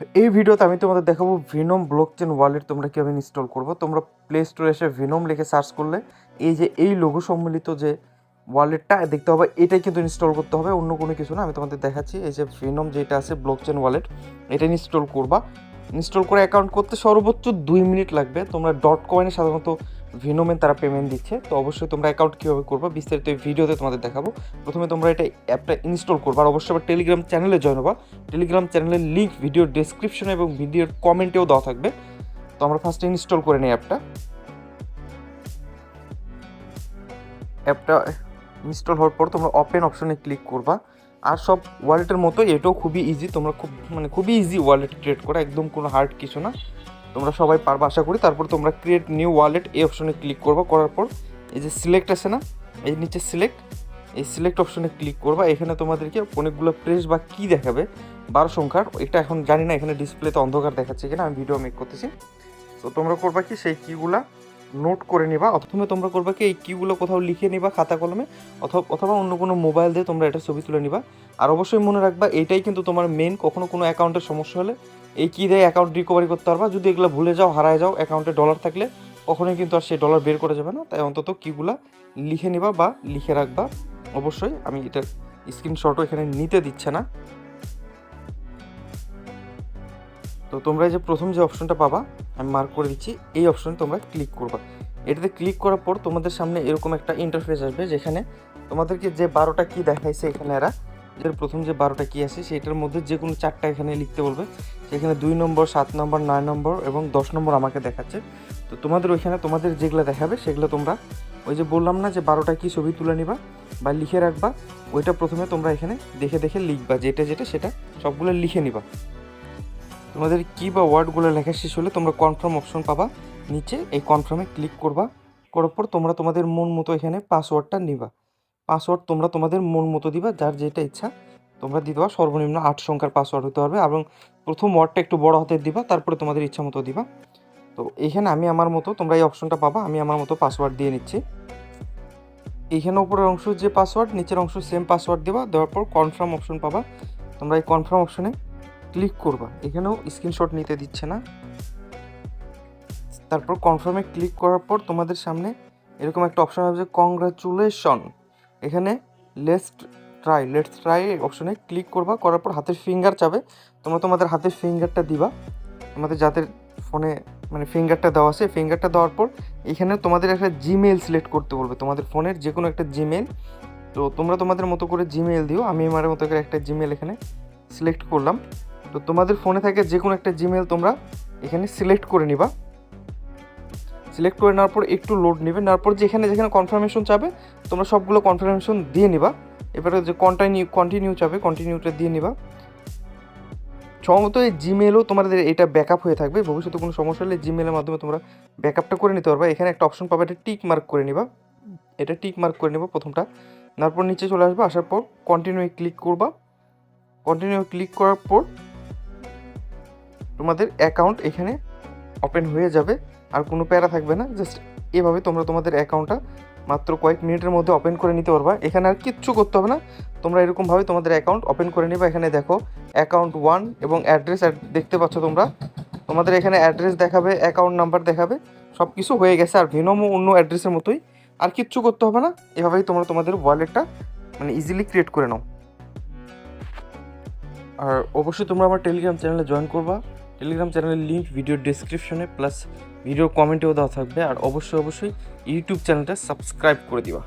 এই ভিডিওতে আমি তোমাদের দেখাবো ভিনম ব্লকচেন ওয়ালেট তোমরা কীভাবে ইনস্টল করব। তোমরা প্লে স্টোরে এসে ভিনোম লিখে সার্চ করলে এই যে, এই লোগো সম্মিলিত যে ওয়ালেটটা দেখতে হবে এটাই কিন্তু ইনস্টল করতে হবে, অন্য কোনো কিছু না। আমি তোমাদের দেখাচ্ছি এই যে ভিনম যেটা আছে ব্লকচেন ওয়ালেট এটা ইনস্টল করবা। ইনস্টল করে অ্যাকাউন্ট করতে সর্বোচ্চ দুই মিনিট লাগবে। তোমরা ডট কয়েনে সাধারণত ভিনোমে তারা পেমেন্ট দিচ্ছে। তো অবশ্যই তোমরা অ্যাকাউন্ট কীভাবে করবে, বিস্তারিত এই ভিডিওতে তোমাদের দেখাবো। প্রথমে তোমরা এটা অ্যাপটা ইনস্টল করবা আর অবশ্যই আবার টেলিগ্রাম চ্যানেলে জয়েন হবা। টেলিগ্রাম চ্যানেলের লিঙ্ক ভিডিওর ডেসক্রিপশনে এবং ভিডিওর কমেন্টেও দেওয়া থাকবে। তো আমরা ফার্স্টে ইনস্টল করে নিই অ্যাপটা অ্যাপটা ইনস্টল হওয়ার পর তোমরা ওপেন অপশনে ক্লিক করবা। আর সব ওয়ালেটের মতো এটাও খুবই ইজি তোমরা খুব মানে খুবই ইজি ওয়ালেট ক্রিয়েট করা, একদম কোনো হার্ড কিছু না। তোমরা সবাই পারবে, আশা করি। তারপর তোমরা ক্রিয়েট নিউ ওয়ালেট এই অপশনে ক্লিক করবা। করার পর এই যে সিলেক্ট আছে না, এই নিচে সিলেক্ট এই সিলেক্ট অপশনে ক্লিক করবা। এখানে তোমাদেরকে অনেকগুলো প্রেস বা কি দেখাবে। বারো সংখ্যার, এটা এখন জানি না, এখানে ডিসপ্লেতে অন্ধকার দেখাচ্ছে কিনা, আমি ভিডিও মেক করতেছি। তো তোমরা করবা কি, সেই কিগুলা নোট করে নিবা। অথবা তোমরা করবা কি, এই কিগুলো কোথাও লিখে নিবা খাতা কলমে অথবা অথবা অন্য কোনো মোবাইল দিয়ে তোমরা এটা ছবি তুলে নিবা। আর অবশ্যই মনে রাখবা, এটাই কিন্তু তোমার মেন কখনো কোনো অ্যাকাউন্টের সমস্যা হলে এই কী দিয়ে অ্যাকাউন্ট রিকভারি করতে পারবা? যদি এগুলো ভুলে যাও, হারায় যাও অ্যাকাউন্টে ডলার থাকলে, কখনোই কিন্তু আর সেই ডলার বের করা যাবে না। তাই অন্তত কিগুলা লিখে নিবা বা লিখে রাখবা। অবশ্যই আমি এটার স্ক্রিনশটও এখানে নিতে দিচ্ছে না। তো তোমরা এই যে প্রথম যে অপশনটা পাবা, আমি মার্ক করে দিচ্ছি, এই অপশনে তোমরা ক্লিক করবা। এটাতে ক্লিক করার পর তোমাদের সামনে এরকম একটা ইন্টারফেস আসবে যেখানে তোমাদেরকে যে বারোটা কি দেখাইছে এখানে এরা এর প্রথম যে বারোটা কি আছে সেটার মধ্যে যে কোনো চারটা এখানে লিখতে বলবে। সেখানে দুই নম্বর, সাত নম্বর, নয় নম্বর এবং দশ নম্বর আমাকে দেখাচ্ছে। তো তোমাদের ওইখানে তোমাদের যেগুলো দেখাবে, সেগুলো তোমরা ওই যে বললাম না যে বারোটা কি ছবি তুলে নিবা বা লিখে রাখবা, ওইটা প্রথমে তোমরা এখানে দেখে দেখে লিখবা, যেটা যেটা সেটা সবগুলো লিখে নিবা। তোমাদের কি বা ওয়ার্ডগুলো লেখা শেষ হলে তোমরা কনফার্ম অপশন পাবা, নিচে এই কনফার্মে ক্লিক করবা, করার পর তোমরা তোমাদের মন মতো এখানে পাসওয়ার্ডটা নিবা। পাসওয়ার্ড তোমরা তোমাদের মন মতো দিবা, যার যেটা ইচ্ছা তোমরা দিতে পারো সর্বনিম্ন আট সংখ্যার পাসওয়ার্ড হতে পারবে এবং প্রথম ওয়ার্ডটা একটু বড় হাতে দিবা, তারপরে তোমাদের ইচ্ছা মতো দিবা। তো এখানে আমি আমার মতো, তোমরা এই অপশনটা পাবা, আমি আমার মতো পাসওয়ার্ড দিয়ে নিচ্ছি। এইখানে উপরের অংশ যে পাসওয়ার্ড নিচের অংশ সেম পাসওয়ার্ড দেবা, দেওয়ার পর কনফার্ম অপশন পাবা। তোমরা এই কনফার্ম অপশনে ক্লিক করবা। এখানেও স্ক্রিনশট নিতে দিচ্ছে না। তারপর কনফার্মে ক্লিক করার পর তোমাদের সামনে এরকম একটা অপশন হবে যে কংগ্রাচুলেশন এখানে লেটস ট্রাই লেটস ট্রাই অপশনে ক্লিক করবা, করার পর হাতের ফিঙ্গার চাবে। তোমরা তোমাদের হাতের ফিঙ্গারটা দিবা। তোমাদের যাদের ফোনে মানে ফিঙ্গারটা দেওয়া আছে ফিঙ্গারটা দেওয়ার পর এখানে তোমাদের একটা জিমেল সিলেক্ট করতে বলবে। তোমাদের ফোনের যে কোনো একটা জিমেল তো তোমরা তোমাদের মতো করে জিমেল দিও। আমি আমার মতো করে একটা জিমেল এখানে সিলেক্ট করলাম। তো তোমাদের ফোনে থাকে যে কোনো একটা জিমেল তোমরা এখানে সিলেক্ট করে নিবা। সিলেক্ট করে নেওয়ার পর একটু লোড নেবে, নেওয়ার পর যেখানে যেখানে কনফার্মেশন চাবে, তোমরা সবগুলো কনফার্মেশন দিয়ে নিবা। এবারে যে কন্টিনিউ কন্টিনিউ চাবে কন্টিনিউটা দিয়ে নিবা। সম্ভবত এই জিমেলও তোমাদের এটা ব্যাকআপ হয়ে থাকবে। ভবিষ্যতে কোনো সমস্যা হলে জিমেলের মাধ্যমে তোমরা ব্যাকআপটা করে নিতে পারবে। এখানে একটা অপশন পাবে, এটা টিক মার্ক করে নিবা। এটা টিক মার্ক করে নেবা প্রথমটা। তারপর নিচে চলে আসবে, আসার পর কন্টিনিউ ক্লিক করবা। কন্টিনিউ ক্লিক করার পর তোমাদের অ্যাকাউন্ট এখানে ওপেন হয়ে যাবে। আর কোনো প্যারা থাকবে না জাস্ট এভাবে তোমরা তোমাদের অ্যাকাউন্টটা মাত্র কয়েক মিনিটের মধ্যে ওপেন করে নিতে পারবা। এখানে আর কিচ্ছু করতে হবে না, তোমরা এরকমভাবে তোমাদের অ্যাকাউন্ট ওপেন করে নিবা। এখানে দেখো অ্যাকাউন্ট ওয়ান এবং অ্যাড্রেস দেখতে পাচ্ছ তোমরা। তোমাদের এখানে অ্যাড্রেস দেখাবে অ্যাকাউন্ট নাম্বার দেখাবে সব কিছু হয়ে গেছে আর ভিনমও অন্য অ্যাড্রেসের মতোই। আর কিচ্ছু করতে হবে না, এভাবেই তোমরা তোমাদের ওয়ালেটটা মানে ইজিলি ক্রিয়েট করে নাও। আর অবশ্যই তোমরা আমার টেলিগ্রাম চ্যানেলে জয়েন করবা। টেলিগ্রাম চ্যানেলের লিঙ্ক ভিডিও ডিসক্রিপশনে প্লাস ভিডিও কমেন্টেও দেওয়া থাকবে আর অবশ্যই অবশ্যই ইউটিউব চ্যানেলটা সাবস্ক্রাইব করে দিবা।